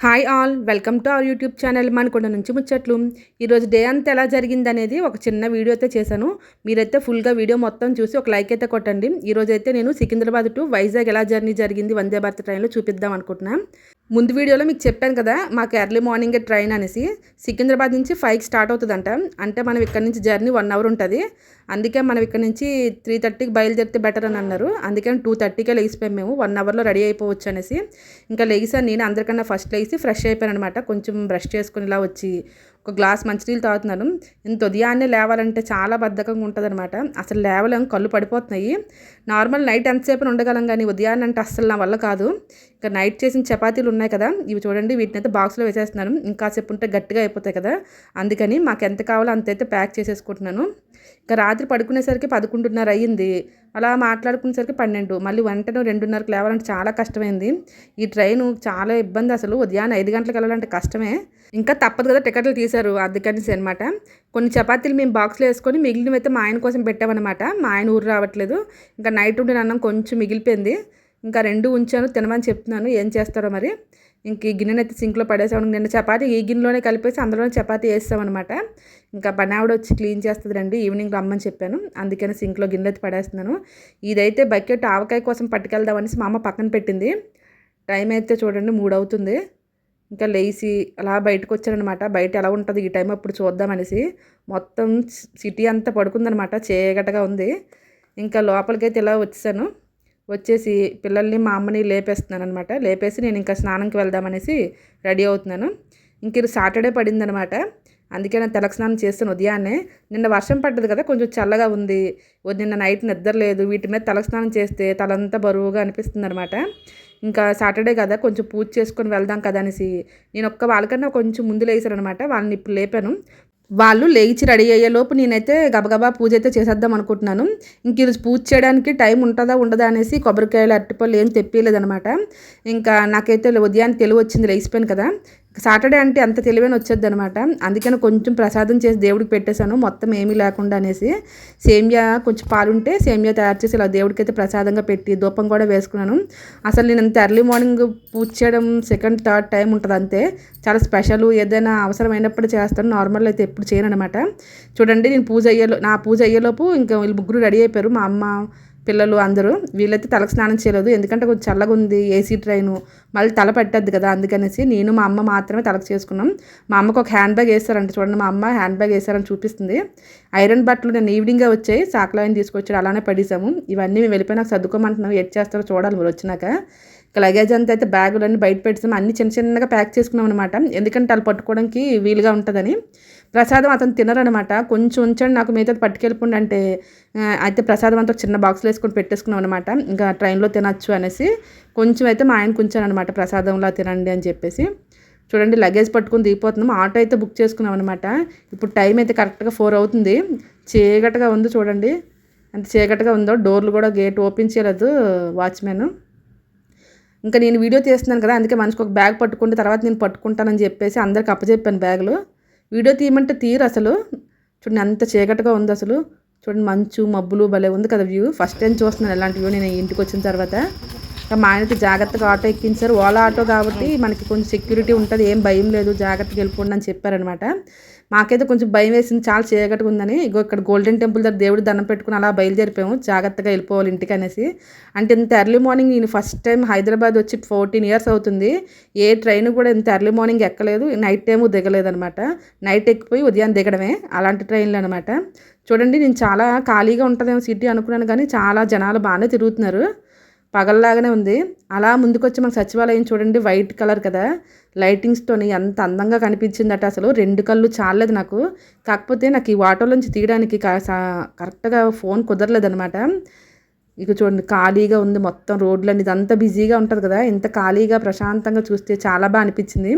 Hi all welcome to our YouTube channel Manakonda నుంచి ముచ్చట్లు. ఈరోజు డే అంతా ఎలా జరిగింది అనేది ఒక చిన్న వీడియో అయితే చేశాను. మీరైతే ఫుల్గా వీడియో మొత్తం చూసి ఒక లైక్ అయితే కొట్టండి. ఈరోజు అయితే నేను సికింద్రాబాద్ టు వైజాగ్ ఎలా జర్నీ జరిగింది వందే భారత్ ట్రైన్లో చూపిద్దాం అనుకుంటున్నాను ముందు వీడియోలో మీకు చెప్పాను కదా మాకు ఎర్లీ మార్నింగ్ ట్రైన్ అనేసి. సికింద్రాబాద్ నుంచి ఫైవ్కి స్టార్ట్ అవుతుందంట. అంటే మనం ఇక్కడ నుంచి జర్నీ వన్ అవర్ ఉంటుంది. అందుకే మనం ఇక్కడ నుంచి త్రీ థర్టీకి బయలుదేరితే బెటర్ అని అన్నారు. అందుకని టూ థర్టీకే లేచిపోయాం మేము. వన్ అవర్లో రెడీ అయిపోవచ్చు అనేసి. ఇంకా లేచాను నేను అందరికన్నా ఫస్ట్ లేచి ఫ్రెష్ అయిపోయాను అనమాట కొంచెం బ్రష్ చేసుకుని ఇలా వచ్చి ఒక గ్లాస్ మంచినీళ్ళు తాగుతున్నాను. ఇంత ఉదయాన్నే లేవాలంటే చాలా బద్ధకంగా ఉంటుంది అనమాట అసలు లేవలేం కళ్ళు పడిపోతున్నాయి. నార్మల్ నైట్ ఎంతసేపు ఉండగలం కానీ ఉదయాన్నే అంటే అస్సలు నా వల్ల కాదు. ఇంకా నైట్ చేసిన చపాతీలు ఉన్నాయి కదా ఇవి చూడండి వీటిని అయితే బాక్స్లో వేసేస్తున్నాను. ఇంకా సేపు ఉంటే గట్టిగా అయిపోతాయి కదా. అందుకని మాకు ఎంత కావాలో అంతైతే ప్యాక్ చేసేసుకుంటున్నాను. ఇంకా రాత్రి పడుకునేసరికి పదకొండున్నర అయ్యింది. అలా మాట్లాడుకునేసరికి పన్నెండు మళ్ళీ వెంటనే రెండున్నరకు లేవాలంటే చాలా కష్టమైంది. ఈ ట్రైన్ చాలా ఇబ్బంది అసలు. ఉదయాన్నే ఐదు గంటలకు వెళ్ళాలంటే కష్టమే. ఇంకా తప్పదు కదా టికెట్లు తీశారు అందుకనేసి అనమాట కొన్ని చపాతీలు మేము బాక్స్లో వేసుకొని మిగిలినవి అయితే మా ఆయన కోసం పెట్టామన్నమాట. మా ఆయన ఊరు రావట్లేదు. ఇంకా నైట్ ఉండిన అన్నం కొంచెం మిగిలిపోయింది. ఇంకా రెండు ఉంచాను తినమని చెప్తున్నాను. ఏం చేస్తారో మరి? ఇంక ఈ గిన్నెని అయితే సింక్లో పడేసాము నిన్న చపాతి ఈ గిన్నెలోనే కలిపేసి అందులోనే చపాతి వేస్తామన్నమాట. ఇంకా పనావిడ వచ్చి క్లీన్ చేస్తుంది రండి ఈవినింగ్ రమ్మని చెప్పాను. అందుకని సింక్లో గిన్నె అయితే పడేస్తున్నాను. ఇదైతే బకెట్ ఆవకాయ కోసం పట్టుకెళ్దామనేసి మా అమ్మ పక్కన పెట్టింది. టైం అయితే చూడండి మూడు అవుతుంది ఇంకా లేచి అలా బయటకు వచ్చానమాట బయట ఎలా ఉంటుంది ఈ టైం అప్పుడు చూద్దామనేసి. మొత్తం సిటీ అంతా పడుకుందనమాట చీకటగా ఉంది. ఇంకా లోపలికైతే ఇలా వచ్చేసాను. వచ్చేసి పిల్లల్ని మా అమ్మని లేపేస్తున్నాను అనమాట లేపేసి నేను ఇంకా స్నానంకి వెళ్దామనేసి రెడీ అవుతున్నాను. ఇంక ఇది సాటర్డే పడిందనమాట అందుకే నేను తెలక స్నానం చేస్తాను ఉదయాన్నే. నిన్న వర్షం పడ్డది కదా కొంచెం చల్లగా ఉంది. నిన్న నైట్ నిద్ర లేదు. వీటి మీద తలకు స్నానం చేస్తే తలంతా బరువుగా అనిపిస్తుంది అనమాట ఇంకా సాటర్డే కదా కొంచెం పూజ చేసుకొని వెళ్దాం కదా అనేసి నేను ఒక్క వాళ్ళకన్నా కొంచెం ముందు లేచారనమాట వాళ్ళని ఇప్పుడు లేపాను. వాళ్ళు లేచి రెడీ అయ్యేలోపు నేనైతే గబగబా పూజ అయితే చేసేద్దాం అనుకుంటున్నాను. ఇంక ఈరోజు పూజ చేయడానికి టైం ఉంటుందా ఉండదా అనేసి కొబ్బరికాయలు అరటిపళ్ళు ఏం తెప్పిలేదనమాట ఇంకా నాకైతే ఉదయాన్నే తెలివి వచ్చింది లేచిపోయాను కదా. సాటర్డే అంటే అంత తెలివైన వచ్చేది అనమాట అందుకని కొంచెం ప్రసాదం చేసి దేవుడికి పెట్టేశాను. మొత్తం ఏమీ లేకుండా అనేసి సేమియా కొంచెం పాలుంటే సేమియా తయారు చేసి ఇలా దేవుడికి అయితే ప్రసాదంగా పెట్టి దూపం కూడా వేసుకున్నాను. అసలు నేను అంత ఎర్లీ మార్నింగ్ పూజ చేయడం సెకండ్ థర్డ్ టైం ఉంటుంది అంతే. చాలా స్పెషల్ ఏదైనా అవసరమైనప్పుడు చేస్తాను. నార్మల్ అయితే ఎప్పుడు చేయను అనమాట చూడండి నేను పూజ అయ్యేలో నా పూజ అయ్యేలోపు ఇంకా వీళ్ళు ముగ్గురు రెడీ అయిపోయారు. మా అమ్మ పిల్లలు అందరూ వీళ్ళైతే తలకు స్నానం చేయలేదు. ఎందుకంటే కొంచెం చల్లగా ఉంది ఏసీ ట్రైను. మళ్ళీ తల పెట్టద్దు కదా అందుకనేసి నేను మా అమ్మ మాత్రమే తలకు చేసుకున్నాం. మా అమ్మకు ఒక హ్యాండ్ బ్యాగ్ వేస్తారంట చూడండి మా అమ్మ హ్యాండ్ బ్యాగ్ వేస్తారని చూపిస్తుంది. ఐరన్ బట్టలు నేను ఈవినింగ్గా వచ్చాయి సాకులైన తీసుకొచ్చాడు అలానే పడేసాము ఇవన్నీ మేము వెళ్ళిపోయినాక సర్దుకోమంటున్నాం ఎట్ చేస్తారో చూడాలి మీరు వచ్చినాక. ఇక లగేజ్ అంతా అయితే బ్యాగులన్నీ బయట పెట్టాము అన్ని చిన్న చిన్నగా ప్యాక్ చేసుకున్నాం అనమాట ఎందుకంటే వాళ్ళు పట్టుకోవడానికి వీలుగా ఉంటుందని. ప్రసాదం అతను తినరనమాట కొంచెం ఉంచండి నాకు మిగతా పట్టుకెళ్ళిపోండి అంటే అయితే ప్రసాదం అంతా చిన్న బాక్స్లో వేసుకొని పెట్టేసుకున్నాం అనమాట ఇంకా ట్రైన్లో తినచ్చు అనేసి కొంచెం అయితే మా ఆయన కొంచెం అనమాట ప్రసాదంలా తినండి అని చెప్పేసి. చూడండి లగేజ్ పట్టుకుని దిగిపోతున్నాం. ఆటో అయితే బుక్ చేసుకున్నాం అనమాట ఇప్పుడు టైం అయితే కరెక్ట్గా ఫోర్ అవుతుంది. చీకటిగా ఉంది చూడండి. అంత చీకటిగా ఉందో డోర్లు కూడా గేట్ ఓపెన్ చేయలేదు వాచ్మెన్ ఇంకా నేను వీడియో తీస్తున్నాను కదా అందుకే మనిషికి ఒక బ్యాగ్ పట్టుకుంటే తర్వాత నేను పట్టుకుంటానని చెప్పేసి అందరికి అప్పచెప్పాను బ్యాగులు. వీడియో తీయమంటే తీరు అసలు. చూడండి అంత చీకటిగా ఉంది అసలు. చూడండి మంచు మబ్బులు భలే ఉంది కదా వ్యూ ఫస్ట్ టైం చూస్తున్నాను ఎలాంటి వ్యూ నేను ఇంటికి వచ్చిన తర్వాత. మా ఆయనకి జాగ్రత్తగా ఆటో ఎక్కించారు ఓలా ఆటో కాబట్టి మనకి కొంచెం సెక్యూరిటీ ఉంటుంది ఏం భయం లేదు. జాగ్రత్తగా వెళ్ళిపోండి అని చెప్పారనమాట మాకైతే కొంచెం భయం వేసింది చాలా చీకటిగా ఉందని. ఇగో ఇక్కడ గోల్డెన్ టెంపుల్ దగ్గర దేవుడి దండం పెట్టుకుని అలా బయలుదేరిపోయాము. జాగ్రత్తగా వెళ్ళిపోవాలి ఇంటికి అనేసి. అంటే ఇంత ఎర్లీ మార్నింగ్ నేను ఫస్ట్ టైం హైదరాబాద్ వచ్చి ఫోర్టీన్ ఇయర్స్ అవుతుంది. ఏ ట్రైన్ కూడా ఇంత ఎర్లీ మార్నింగ్ ఎక్కలేదు. నైట్ టైము దిగలేదనమాట. నైట్ ఎక్కిపోయి ఉదయం దిగడమే. అలాంటి ట్రైన్లు అనమాట చూడండి నేను చాలా ఖాళీగా ఉంటుందేమో సిటీ అనుకున్నాను కానీ చాలా జనాలు బాగానే తిరుగుతున్నారు. పగల్లాగానే ఉంది. అలా ముందుకొచ్చి మన సచివాలయం చూడండి వైట్ కలర్ కదా. లైటింగ్స్తోని ఎంత అందంగా కనిపించిందట అసలు. రెండు కళ్ళు చాలేదు నాకు. కాకపోతే నాకు ఈ వాటర్లోంచి తీయడానికి కరెక్ట్గా ఫోన్ కుదరలేదనమాట ఇక చూడండి ఖాళీగా ఉంది మొత్తం రోడ్లన్నీ. ఇదంతా బిజీగా ఉంటుంది కదా. ఇంత ఖాళీగా ప్రశాంతంగా చూస్తే చాలా బాగా అనిపించింది.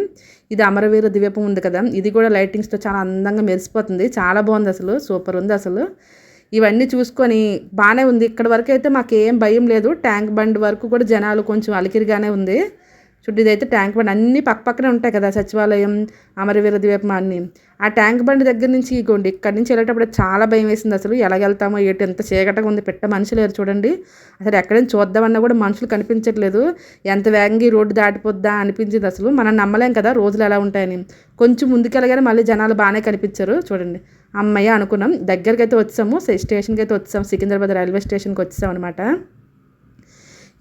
ఇది అమరవీర ద్వీపం ఉంది కదా. ఇది కూడా లైటింగ్స్తో చాలా అందంగా మెరిసిపోతుంది. చాలా బాగుంది అసలు. సూపర్ ఉంది అసలు. ఇవన్నీ చూసుకొని బాగానే ఉంది. ఇక్కడ వరకు అయితే మాకు ఏం భయం లేదు. ట్యాంక్ బండ్ వరకు కూడా జనాలు కొంచెం అలికిరిగానే ఉంది. చుట్టూ ఇదైతే ట్యాంక్ బండ్. అన్నీ పక్క పక్కనే ఉంటాయి కదా సచివాలయం అమరవీర ద్వీపం అన్నీ. ఆ ట్యాంక్ బండ్ దగ్గర నుంచి ఇగోండి ఇక్కడి నుంచి వెళ్ళేటప్పుడు చాలా భయం వేసింది అసలు. ఎలా వెళ్తామో ఏంటి ఎంత చీకటగా ఉంది పెట్ట మనుషులు లేరు చూడండి. అసలు ఎక్కడైనా చూద్దామన్నా కూడా మనుషులు కనిపించట్లేదు. ఎంత వేగంగా ఈ రోడ్డు దాటిపోద్దా అనిపించింది అసలు. మనం నమ్మలేం కదా రోజులు ఎలా ఉంటాయని. కొంచెం ముందుకెళ్ళగానే మళ్ళీ జనాలు బాగానే కనిపించారు చూడండి. అమ్మయ్య అనుకున్నాం. దగ్గరికి అయితే వచ్చాము స్టేషన్కి అయితే వచ్చాము సికింద్రాబాద్ రైల్వే స్టేషన్కి వచ్చాం అనమాట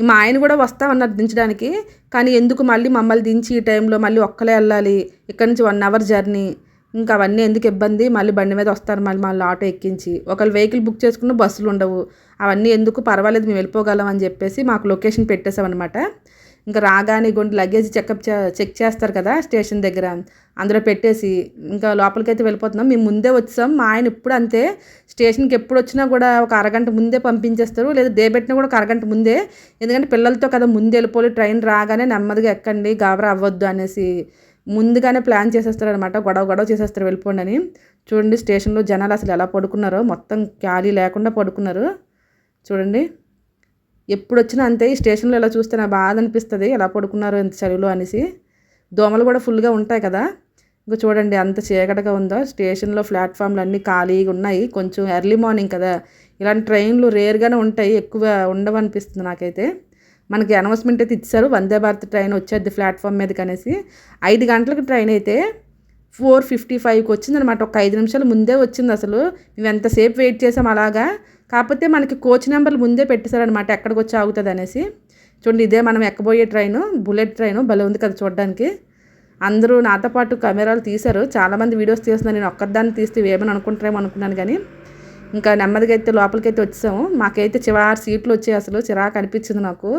మా ఆయన కూడా వస్తామన్నారు దించడానికి. కానీ ఎందుకు మళ్ళీ మమ్మల్ని దించి ఈ టైంలో మళ్ళీ ఒక్కలే వెళ్ళాలి? ఇక్కడ నుంచి వన్ అవర్ జర్నీ. ఇంకా అవన్నీ ఎందుకు ఇబ్బంది? మళ్ళీ బండి మీద వస్తారు మళ్ళీ మళ్ళీ ఆటో ఎక్కించి. ఒకళ్ళు వెహికల్ బుక్ చేసుకున్న బస్సులు ఉండవు. అవన్నీ ఎందుకు? పర్వాలేదు మేము వెళ్ళిపోగలం అని చెప్పేసి మాకు లొకేషన్ పెట్టేసామన్నమాట ఇంకా రాగానే గుండి లగేజ్ చెకప్ చెక్ చేస్తారు కదా స్టేషన్ దగ్గర. అందులో పెట్టేసి ఇంకా లోపలికైతే వెళ్ళిపోతున్నాం. మేము ముందే వచ్చాం. మా ఆయన ఇప్పుడు అంతే. స్టేషన్కి ఎప్పుడు వచ్చినా కూడా ఒక అరగంట ముందే పంపించేస్తారు. లేదా డే పెట్టినా కూడా ఒక అరగంట ముందే. ఎందుకంటే పిల్లలతో కదా ముందే వెళ్ళిపోయి ట్రైన్ రాగానే నెమ్మదిగా ఎక్కండి. గాబరా అవ్వద్దు అనేసి ముందుగానే ప్లాన్ చేసేస్తారు అనమాట గొడవ గొడవ చేసేస్తారు వెళ్ళిపోండి అని. చూడండి స్టేషన్లో జనాలు అసలు ఎలా పడుకున్నారో. మొత్తం ఖాళీ లేకుండా పడుకున్నారు. చూడండి. ఎప్పుడు వచ్చినా అంతే ఈ స్టేషన్లో ఇలా చూస్తే నా బాధ అనిపిస్తుంది ఎలా పడుకున్నారు ఎంత చలిలో అనేసి. దోమలు కూడా ఫుల్గా ఉంటాయి కదా. ఇంకా చూడండి అంత చీకటిగా ఉందో. స్టేషన్లో ప్లాట్ఫామ్లు అన్నీ ఖాళీగా ఉన్నాయి. కొంచెం ఎర్లీ మార్నింగ్ కదా. ఇలాంటి ట్రైన్లు రేర్గానే ఉంటాయి ఎక్కువ ఉండవు అనిపిస్తుంది నాకైతే. మనకి అనౌన్స్మెంట్ అయితే ఇచ్చారు. వందే భారత్ ట్రైన్ వచ్చేది ప్లాట్ఫామ్ మీదకి అనేసి ఐదు గంటలకు ట్రైన్ అయితే ఫోర్ ఫిఫ్టీ ఫైవ్కి వచ్చిందనమాట ఒక ఐదు నిమిషాలు ముందే వచ్చింది అసలు. మేము ఎంతసేపు వెయిట్ చేసాం అలాగా. కాకపోతే మనకి కోచ్ నెంబర్లు ముందే పెట్టేశారనమాట ఎక్కడికి వచ్చి ఆగుతుంది అనేసి చూడండి ఇదే మనం ఎక్కబోయే ట్రైన్ బుల్లెట్ ట్రైన్ భలే ఉంది కదా చూడడానికి. అందరూ నాతో పాటు కెమెరాలు తీశారు. చాలామంది వీడియోస్ తీస్తున్నారు. నేను ఒక్కదాన్ని తీస్తే ఏమని అనుకుంటారేమో అనుకున్నాను కానీ. ఇంకా నెమ్మదిగా అయితే లోపలికైతే వచ్చాము మాకైతే చివరి సీట్లు వచ్చాయి అసలు. చిరాకు అనిపించింది నాకు.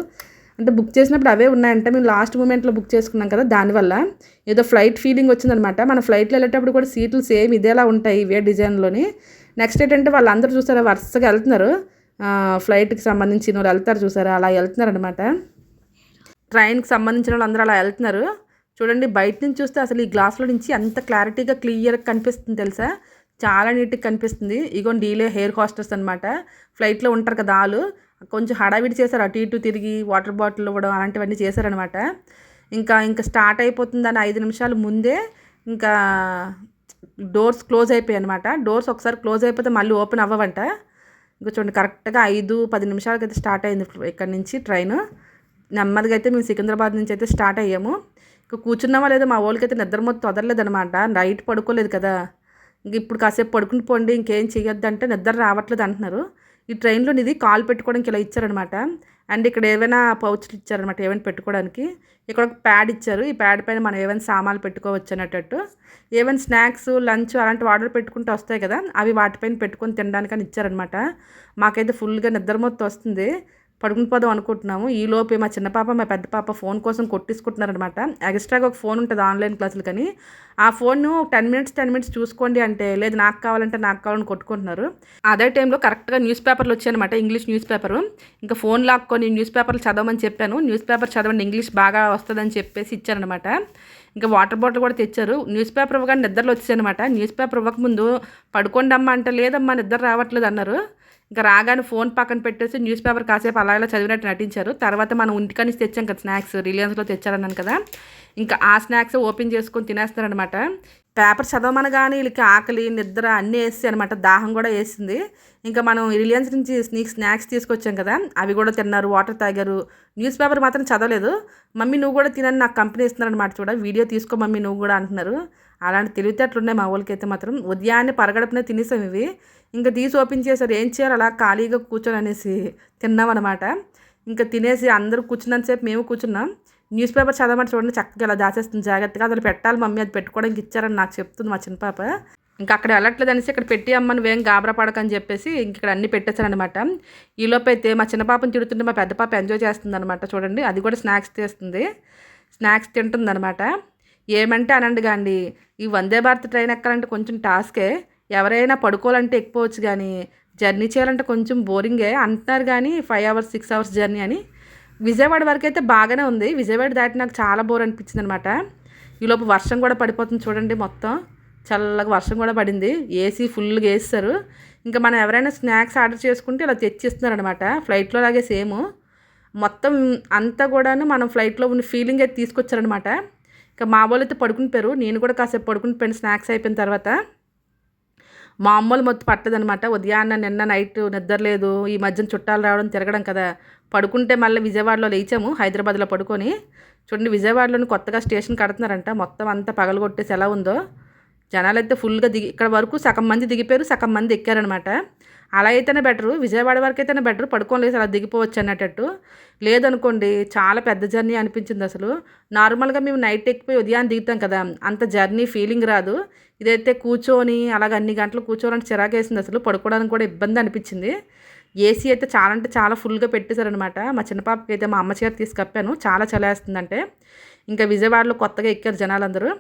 అంటే బుక్ చేసినప్పుడు అవే ఉన్నాయంటే. మేము లాస్ట్ మూమెంట్లో బుక్ చేసుకున్నాం కదా దానివల్ల. ఏదో ఫ్లైట్ ఫీలింగ్ వచ్చిందనమాట. మన ఫ్లైట్లో వెళ్ళేటప్పుడు కూడా సీట్లు సేమ్ ఇదేలా ఉంటాయి ఇవే డిజైన్లోని. నెక్స్ట్ ఏంటంటే వాళ్ళందరూ చూసారా వరుసగా వెళ్తున్నారు. ఫ్లైట్కి సంబంధించిన వాళ్ళు వెళ్తారు చూసారా? అలా వెళ్తున్నారు అనమాట ట్రైన్కి సంబంధించిన వాళ్ళు అందరూ అలా వెళ్తున్నారు. చూడండి బయట నుంచి చూస్తే అసలు ఈ గ్లాస్లో నుంచి అంత క్లారిటీగా క్లియర్గా కనిపిస్తుంది తెలుసా? చాలా నీట్గా కనిపిస్తుంది. ఇగో డీలే హెయిర్ హాస్టర్స్ అనమాట ఫ్లైట్లో ఉంటారు కదా వాళ్ళు కొంచెం హడావిడి చేశారు అటు ఇటు తిరిగి వాటర్ బాటిల్ ఇవ్వడం అలాంటివన్నీ చేశారనమాట ఇంకా ఇంకా స్టార్ట్ అయిపోతుందని ఐదు నిమిషాలు ముందే ఇంకా డోర్స్ క్లోజ్ అయిపోయాయి అనమాట డోర్స్ ఒకసారి క్లోజ్ అయిపోతే మళ్ళీ ఓపెన్ అవ్వవంట. ఇంకా చూడండి కరెక్ట్గా ఐదు పది నిమిషాలకి అయితే స్టార్ట్ అయింది ఇక్కడ నుంచి ట్రైన్. నెమ్మదిగా అయితే మేము సికింద్రాబాద్ నుంచి అయితే స్టార్ట్ అయ్యాము. ఇంకా కూర్చున్నామా లేదా మా వాళ్ళకి అయితే నిద్ర మొత్తం వదలలేదనమాట నైట్ పడుకోలేదు కదా. ఇంక ఇప్పుడు కాసేపు పడుకుని పోండి ఇంకేం చేయొద్దు అంటే నిద్ర రావట్లేదు అంటున్నారు. ఈ ట్రైన్లో ఇది కాల్ పెట్టుకోవడానికి ఇలా ఇచ్చారనమాట. అండ్ ఇక్కడ ఏవైనా పౌచ్లు ఇచ్చారనమాట ఏమైనా పెట్టుకోవడానికి. ఇక్కడ ఒక ప్యాడ్ ఇచ్చారు. ఈ ప్యాడ్ పైన మనం ఏమైనా సామాన్లు పెట్టుకోవచ్చు అన్నట్టు. ఏమైనా స్నాక్స్ లంచ్ అలాంటి ఆర్డర్ పెట్టుకుంటూ వస్తాయి కదా అవి వాటిపైన పెట్టుకొని తినడానికి అని ఇచ్చారనమాట. మాకైతే ఫుల్గా నిద్ర మొత్తం వస్తుంది. పడుకుని పోదాం అనుకుంటున్నాము. ఈ లోపే మా చిన్న పాప మా పెద్ద పాప ఫోన్ కోసం కొట్టించుకుంటున్నారనమాట ఎక్స్ట్రాగా ఒక ఫోన్ ఉంటుంది ఆన్లైన్ క్లాసులు కానీ. ఆ phone ten minutes ten minutes చూసుకోండి అంటే లేదు నాకు కావాలంటే నాకు కావాలని కొట్టుకుంటున్నారు. అదే టైంలో కరెక్ట్గా న్యూస్ పేపర్లు వచ్చాయనమాట ఇంగ్లీష్ న్యూస్ పేపరు. ఇంకా ఫోన్ లాక్కొని న్యూస్ పేపర్లు చదవమని చెప్పాను. న్యూస్ పేపర్ చదవండి ఇంగ్లీష్ బాగా వస్తుందని చెప్పేసి ఇచ్చారనమాట ఇంకా వాటర్ బాటిల్ కూడా తెచ్చారు. న్యూస్ పేపర్ ఇవ్వగానే నిద్రలో వచ్చాయనమాట న్యూస్ పేపర్ ఇవ్వకముందు పడుకోండి అమ్మ అంటే లేదమ్మా నిద్ర రావట్లేదు అన్నారు. ఇంకా రాగానే ఫోన్ పక్కన పెట్టేసి న్యూస్ పేపర్ కాసేపు అలా ఇలా చదివినట్టు నటించారు. తర్వాత మనం ఇంటికని తెచ్చాం కదా స్నాక్స్ రిలయన్స్లో తెచ్చారన్నాను కదా. ఇంకా ఆ స్నాక్స్ ఓపెన్ చేసుకొని తినేస్తారనమాట పేపర్ చదవమనగానే వీళ్ళకి ఆకలి నిద్ర అన్నీ వేసి అనమాట దాహం కూడా వేసింది. ఇంకా మనం రిలయన్స్ నుంచి స్నీక్ స్నాక్స్ తీసుకొచ్చాం కదా అవి కూడా తిన్నారు వాటర్ తాగారు. న్యూస్ పేపర్ మాత్రం చదవలేదు. మమ్మీ నువ్వు కూడా తినని నాకు కంపెనీ ఇస్తున్నారనమాట చూడ వీడియో తీసుకో మమ్మీ నువ్వు కూడా అంటున్నారు. అలాంటి తెలివితేటలు ఉన్నాయి మా వాళ్ళకైతే మాత్రం. ఉదయాన్నే పరగడపనే తినేసాం ఇవి. ఇంకా తీసి ఓపెన్ చేశారు. ఏం చేయాలి? అలా ఖాళీగా కూర్చొని అనేసి తిన్నామన్నమాట. ఇంకా తినేసి అందరూ కూర్చున్నంతసేపు మేము కూర్చున్నాం. న్యూస్ పేపర్ చదవమని చూడండి చక్కగా ఇలా దాచేస్తుంది. జాగ్రత్తగా అందులో పెట్టాలి మమ్మీ అది పెట్టుకోవడానికి ఇచ్చారని నాకు చెప్తుంది మా చిన్న పాప. ఇంకా అక్కడ వెళ్ళట్లేదు అనేసి ఇక్కడ పెట్టి అమ్మని వేం గాబరా పడకని చెప్పేసి ఇంక ఇక్కడ అన్ని పెట్టేశారనమాట ఈలోపు అయితే మా చిన్న పాపని తిడుతుంటే మా పెద్ద పాప ఎంజాయ్ చేస్తుంది అనమాట చూడండి అది కూడా స్నాక్స్ తీస్తుంది. స్నాక్స్ తింటుందనమాట ఏమంటే అనండి కాండి ఈ వందే భారత్ ట్రైన్ ఎక్కాలంటే కొంచెం టాస్కే. ఎవరైనా పడుకోవాలంటే ఎక్కువచ్చు కానీ జర్నీ చేయాలంటే కొంచెం బోరింగే అంటున్నారు కానీ five hours six hours journey అని. విజయవాడ వరకు అయితే బాగానే ఉంది. విజయవాడ దాటి నాకు చాలా బోర్ అనిపించింది అనమాట ఈలోపు వర్షం కూడా పడిపోతుంది చూడండి మొత్తం. చల్లగా వర్షం కూడా పడింది. ఏసీ ఫుల్గా వేస్తారు ఇంకా మనం ఎవరైనా స్నాక్స్ ఆర్డర్ చేసుకుంటే ఇలా తెచ్చిస్తున్నారు అనమాట ఫ్లైట్లో లాగే సేమ్. మొత్తం అంతా కూడాను మనం ఫ్లైట్లో ఉన్న ఫీలింగ్ అయితే తీసుకొచ్చారనమాట ఇంకా మా వాళ్ళు అయితే పడుకుని నేను కూడా కాసేపు పడుకుని పోయిన. స్నాక్స్ అయిపోయిన తర్వాత మా అమ్మలు మొత్తం పట్టదనమాట ఉదయాన్న నిన్న నైట్ నిద్ర లేదు. ఈ మధ్యన చుట్టాలు రావడం తిరగడం కదా. పడుకుంటే మళ్ళీ విజయవాడలో లేచాము. హైదరాబాద్లో పడుకొని చూడండి విజయవాడలోని కొత్తగా స్టేషన్ కడుతున్నారంట. మొత్తం అంతా పగలగొట్టేసి ఎలా ఉందో. జనాలు అయితే ఫుల్గా దిగి ఇక్కడ వరకు సగం మంది దిగిపోయారు సగం మంది ఎక్కారనమాట. అలా అయితేనే బెటరు విజయవాడ వరకు అయితేనే బెటర్ పడుకోలేదు అలా దిగిపోవచ్చు అన్నట్టు. లేదనుకోండి చాలా పెద్ద జర్నీ అనిపించింది అసలు. నార్మల్గా మేము నైట్ ఎక్కిపోయి ఉదయాన్ని దిగుతాం కదా అంత జర్నీ ఫీలింగ్ రాదు. ఇదైతే కూర్చొని అలాగ అన్ని గంటలు కూర్చోవడానికి చిరాకేసింది అసలు పడుకోవడానికి కూడా ఇబ్బంది అనిపించింది. ఏసీ అయితే చాలా అంటే చాలా ఫుల్గా పెట్టేశారనమాట. మా చిన్న పాపకి అయితే మా అమ్మ చీర తీసుకప్పాను చాలా చలేస్తుందంటే ఇంకా విజయవాడలో కొత్తగా ఎక్కారు జనాలందరూ.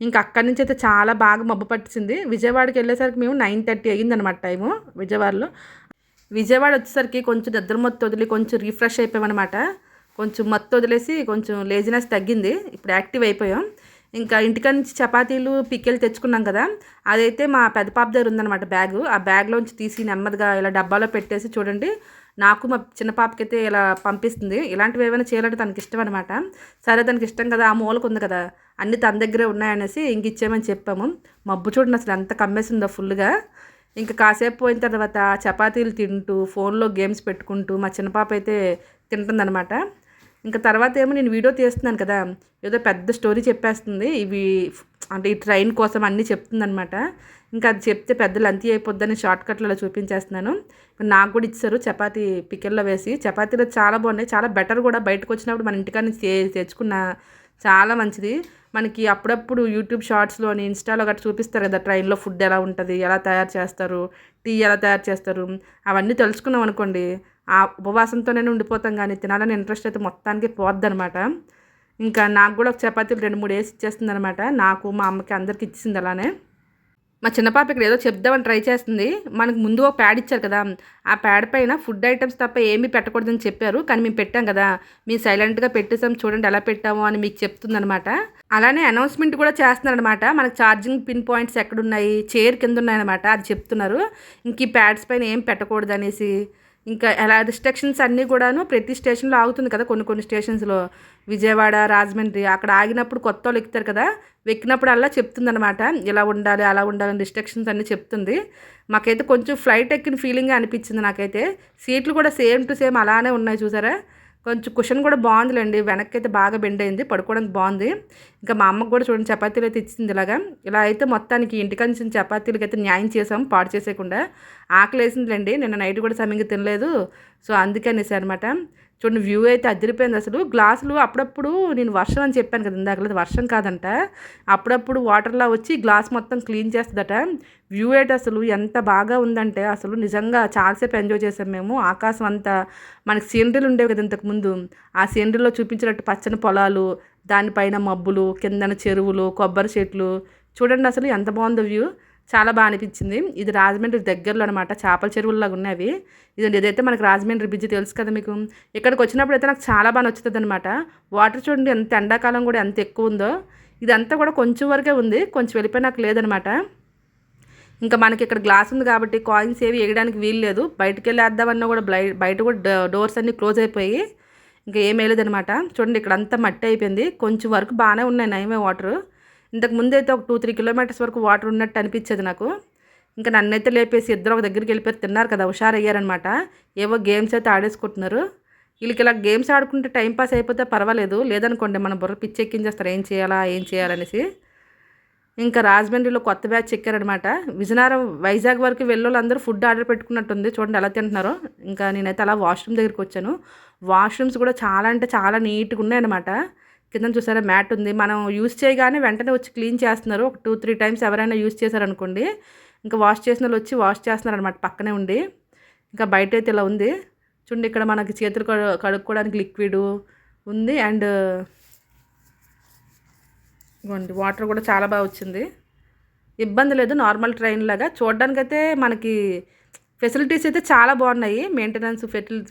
ఇంకా అక్కడి నుంచి అయితే చాలా బాగా మబ్బు పట్టించింది. విజయవాడకి వెళ్ళేసరికి మేము నైన్ థర్టీ అయ్యిందనమాట టైము విజయవాడలో. విజయవాడ వచ్చేసరికి కొంచెం నిద్ర మొత్తం వదిలి కొంచెం రీఫ్రెష్ అయిపోయామన్నమాట. కొంచెం మత్తు వదిలేసి కొంచెం లేజినెస్ తగ్గింది. ఇప్పుడు యాక్టివ్ అయిపోయాం. ఇంకా ఇంటికాడ నుంచి చపాతీలు పిక్కెలు తెచ్చుకున్నాం కదా. అదైతే మా పెద్ద పాప దగ్గర ఉందన్నమాట బ్యాగు. ఆ బ్యాగ్లోంచి తీసి నెమ్మదిగా ఇలా డబ్బాలో పెట్టేసి చూడండి. నాకు మా చిన్న పాపకైతే ఇలా పంపిస్తుంది. ఇలాంటివి ఏమైనా చేయాలంటే తనకి ఇష్టం అనమాట సరే తనకి ఇష్టం కదా ఆ మూలకు ఉంది కదా అన్ని తన దగ్గరే ఉన్నాయనేసి ఇంక ఇచ్చేయమని చెప్పాము. మబ్బు చూడండి అసలు ఎంత కమ్మేసిందో ఫుల్గా. ఇంకా కాసేపు పోయిన తర్వాత చపాతీలు తింటూ ఫోన్లో గేమ్స్ పెట్టుకుంటూ మా చిన్న పాప అయితే తింటుందనమాట ఇంకా తర్వాత ఏమో నేను వీడియో తీస్తున్నాను కదా ఏదో పెద్ద స్టోరీ చెప్పేస్తుంది. ఇవి అంటే ఈ ట్రైన్ కోసం అన్నీ చెప్తుందనమాట ఇంకా అది చెప్తే పెద్దలు అంతి అయిపోద్దని షార్ట్ కట్లలో చూపించేస్తున్నాను. నాకు కూడా ఇచ్చారు చపాతీ పికెల్లో వేసి. చపాతీలు చాలా బాగున్నాయి. చాలా బెటర్ కూడా బయటకు వచ్చినప్పుడు మన ఇంటికాడ నుంచి తెచ్చుకున్న చాలా మంచిది. మనకి అప్పుడప్పుడు యూట్యూబ్ షార్ట్స్లోని ఇన్స్టాలో గట్రా చూపిస్తారు కదా ట్రైన్లో ఫుడ్ ఎలా ఉంటుంది ఎలా తయారు చేస్తారు టీ ఎలా తయారు చేస్తారు అవన్నీ తెలుసుకున్నాం అనుకోండి ఆ ఉపవాసంతోనే ఉండిపోతాం కానీ తినాలని ఇంట్రెస్ట్ అయితే మొత్తానికి పోద్దనమాట ఇంకా నాకు కూడా ఒక చపాతీలు రెండు మూడు వేసి ఇచ్చేస్తుంది అనమాట నాకు మా అమ్మకి అందరికి ఇచ్చింది అలానే. మా చిన్న పాప ఇక్కడ ఏదో చెప్దామని ట్రై చేస్తుంది. మనకు ముందు ఒక ప్యాడ్ ఇచ్చారు కదా. ఆ ప్యాడ్ పైన ఫుడ్ ఐటమ్స్ తప్ప ఏమీ పెట్టకూడదని చెప్పారు. కానీ మేము పెట్టాం కదా. మేము సైలెంట్గా పెట్టేసాం చూడండి ఎలా పెట్టాము అని మీకు చెప్తుందనమాట అలానే అనౌన్స్మెంట్ కూడా చేస్తున్నారనమాట మనకు ఛార్జింగ్ పిన్ పాయింట్స్ ఎక్కడున్నాయి? చైర్ కింద ఉన్నాయన్నమాట అది చెప్తున్నారు. ఇంక ఈ ప్యాడ్స్ పైన ఏం పెట్టకూడదు అనేసి ఇంకా ఎలా రిస్ట్రిక్షన్స్ అన్నీ కూడాను ప్రతి స్టేషన్లో ఆగుతుంది కదా కొన్ని కొన్ని స్టేషన్స్లో విజయవాడ రాజమండ్రి అక్కడ ఆగినప్పుడు కొత్త వాళ్ళు ఎక్కుతారు కదా ఎక్కినప్పుడు అలా చెప్తుందనమాట ఇలా ఉండాలి అలా ఉండాలని రిస్ట్రిక్షన్స్ అన్నీ చెప్తుంది. మాకైతే కొంచెం ఫ్లైట్ ఎక్కిన ఫీలింగ్ అనిపించింది నాకైతే. సీట్లు కూడా సేమ్ టు సేమ్ అలానే ఉన్నాయి చూసారా? కొంచెం కుషన్ కూడా బాగుందిలేండి. వెనక్కి అయితే బాగా బెండ్ అయింది పడుకోవడానికి బాగుంది. ఇంకా మా అమ్మకు కూడా చూడండి చపాతీలు అయితే ఇచ్చింది ఇలాగా. ఇలా అయితే మొత్తానికి ఇంటికి చపాతీలకి అయితే న్యాయం చేసాం పాడు చేసేయకుండా. ఆకలి వేసిందిలేండి నిన్న నైట్ కూడా సమయంగా తినలేదు. సో అందుకే అనేసి అనమాట చూడండి వ్యూ అయితే అదిరిపోయింది అసలు. గ్లాసులు అప్పుడప్పుడు నేను వర్షం అని చెప్పాను కదా ఇందాక వర్షం కాదంట. అప్పుడప్పుడు వాటర్లా వచ్చి గ్లాస్ మొత్తం క్లీన్ చేస్తుందట. వ్యూ అయితే అసలు ఎంత బాగా ఉందంటే అసలు నిజంగా చాలాసేపు ఎంజాయ్ చేసాం మేము. ఆకాశం అంతా మనకి సీనరీలు ఉండేవి కదా ఇంతకుముందు ఆ సీనరీలో చూపించినట్టు పచ్చని పొలాలు దానిపైన మబ్బులు కిందన చెరువులు కొబ్బరి చెట్లు. చూడండి అసలు ఎంత బాగుందో వ్యూ చాలా బాగా అనిపించింది. ఇది రాజమండ్రి దగ్గరలో అనమాట చేపల చెరువుల్లాగా ఉన్నవి. ఇది ఇదైతే మనకు రాజమండ్రి బ్రిడ్జ్ తెలుసు కదా మీకు? ఇక్కడికి వచ్చినప్పుడు అయితే నాకు చాలా బాగా నచ్చుతుంది అనమాట వాటర్ చూడండి ఎంత ఎండాకాలం కూడా ఎంత ఎక్కువ ఉందో. ఇదంతా కూడా కొంచెం వరకే ఉంది. కొంచెం వెళ్ళిపోయి నాకు లేదనమాట ఇంకా మనకి ఇక్కడ గ్లాస్ ఉంది కాబట్టి కాయిన్స్ ఏవి వేయడానికి వీలు లేదు. బయటకు వెళ్ళేద్దామన్నా కూడా బయట కూడా డోర్స్ అన్నీ క్లోజ్ అయిపోయి ఇంకా ఏం వేయలేదనమాట చూడండి ఇక్కడ అంతా మట్టి అయిపోయింది. కొంచెం వరకు బాగానే ఉన్నాయి నయమే వాటర్ ఇంతకు ముందు అయితే ఒక టూ త్రీ కిలోమీటర్స్ వరకు వాటర్ ఉన్నట్టు అనిపించేది నాకు. ఇంకా నన్నైతే లేపేసి ఇద్దరు ఒక దగ్గరికి వెళ్ళిపోయి తిన్నారు కదా హుషారయ్యారనమాట ఏవో గేమ్స్ అయితే ఆడేసుకుంటున్నారు. వీళ్ళకి ఇలా గేమ్స్ ఆడుకుంటే టైం పాస్ అయిపోతే పర్వాలేదు. లేదనుకోండి మన బుర్ర పిచ్చెక్కించేస్తారు ఏం చేయాలా ఏం చేయాలనేసి ఇంకా రాజమండ్రిలో కొత్త బ్యాచ్ ఎక్కారనమాట విజయనగరం వైజాగ్ వరకు వెళ్ళోళ్ళందరూ ఫుడ్ ఆర్డర్ పెట్టుకున్నట్టుంది. చూడండి ఎలా తింటున్నారో. ఇంకా నేనైతే అలా వాష్రూమ్ దగ్గరికి వచ్చాను. వాష్రూమ్స్ కూడా చాలా అంటే చాలా నీట్గా ఉన్నాయన్నమాట. కింద చూసారా మ్యాట్ ఉంది. మనం యూస్ చేయగానే వెంటనే వచ్చి క్లీన్ చేస్తున్నారు. ఒక టూ త్రీ టైమ్స్ ఎవరైనా యూస్ చేశారనుకోండి ఇంకా వాష్ చేసిన వాళ్ళు వచ్చి వాష్ చేస్తున్నారు అనమాట పక్కనే ఉండి. ఇంకా బయట అయితే ఇలా ఉంది. చూడండి ఇక్కడ మనకి చేతులు కడుక్కోవడానికి లిక్విడ్ ఉంది అండ్ ఇవ్వండి వాటర్ కూడా చాలా బాగా వచ్చింది. ఇబ్బంది లేదు నార్మల్ ట్రైన్ లాగా. చూడడానికైతే మనకి ఫెసిలిటీస్ అయితే చాలా బాగున్నాయి. మెయింటెనెన్స్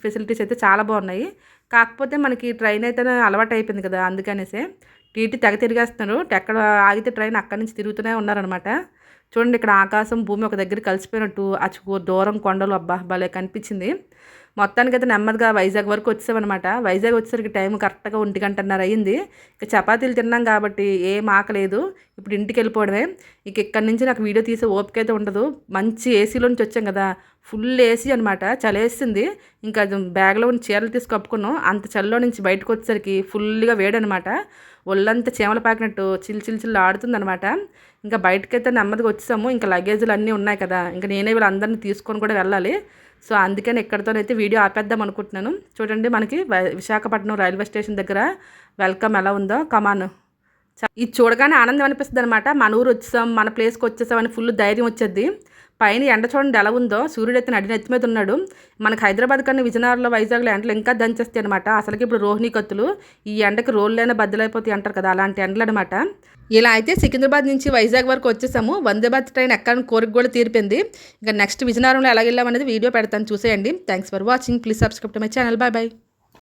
ఫెసిలిటీస్ అయితే చాలా బాగున్నాయి. కాకపోతే మనకి ట్రైన్ అయితే అలవాటు అయిపోయింది కదా అందుకనేసే టీటీ తెగ తిరిగేస్తున్నారు. ఎక్కడ ఆగితే ట్రైన్ అక్కడి నుంచి తిరుగుతూనే ఉన్నారనమాట. చూడండి ఇక్కడ ఆకాశం భూమి ఒక దగ్గర కలిసిపోయినట్టు అచ్చు దూరం కొండలు అబ్బా భలే కనిపించింది. మొత్తానికి అయితే నెమ్మదిగా వైజాగ్ వరకు వచ్చామన్నమాట వైజాగ్ వచ్చేసరికి టైం కరెక్ట్గా ఒంటి గంటన్నర అయింది ఇక చపాతీలు తిన్నాం కాబట్టి ఏం ఆకలేదు. ఇప్పుడు ఇంటికి వెళ్ళిపోవడమే. ఇక ఇక్కడి నుంచి నాకు వీడియో తీసే ఓపిక అయితే ఉండదు. మంచి ఏసీలో నుంచి వచ్చాం కదా. ఫుల్ ఏసీ అనమాట చలేసింది. ఇంకా అది బ్యాగ్లో ఉన్న చీరలు తీసి కప్పుకున్నాం. అంత చలిలో నుంచి బయటకు వచ్చేసరికి ఫుల్గా వేడనమాట ఒళ్ళంతా చీమలు పాకినట్టు చిల్ చిల్ చిల్ ఆడుతుందనమాట ఇంకా బయటకైతే నెమ్మదిగా వచ్చాము ఇంకా లగేజ్లు అన్నీ ఉన్నాయి కదా. ఇంకా నేనే వీళ్ళందరినీ తీసుకొని కూడా వెళ్ళాలి. సో అందుకని ఎక్కడితోనైతే వీడియో ఆపేద్దాం అనుకుంటున్నాను. చూడండి మనకి విశాఖపట్నం రైల్వే స్టేషన్ దగ్గర వెల్కమ్ ఎలా ఉందో. కమాన్ చ- ఇది చూడగానే ఆనందం అనిపిస్తుంది అనమాట మన ఊరు వచ్చేసాం మన ప్లేస్కి వచ్చేసాం అని ఫుల్ ధైర్యం వచ్చేది పైన ఎండ చూడండి ఎలా ఉందో సూర్యుడు అయితే నడి నెత్తి మీద ఉన్నాడు. మనకి హైదరాబాద్ కన్నా విజయనగరంలో వైజాగ్లో ఎండలు ఇంకా దంచేస్తాయి అనమాట అసలుకి ఇప్పుడు రోహిణి కత్తులు ఈ ఎండకి రోళ్ళైనా బద్దలైపోతాయి అంటారు కదా అలాంటి ఎండలు అనమాట ఇలా అయితే సికింద్రాబాద్ నుంచి వైజాగ్ వరకు వచ్చేసాము. వందే భారత్ ట్రైన్ ఎక్కడ కోరిక కూడా తీరిపోయింది. ఇంకా నెక్స్ట్ విజయనగరంలో ఎలా వెళ్ళామనేది వీడియో పెడతాను చూసేయండి. Thanks for watching. Please subscribe to my channel. Bye bye.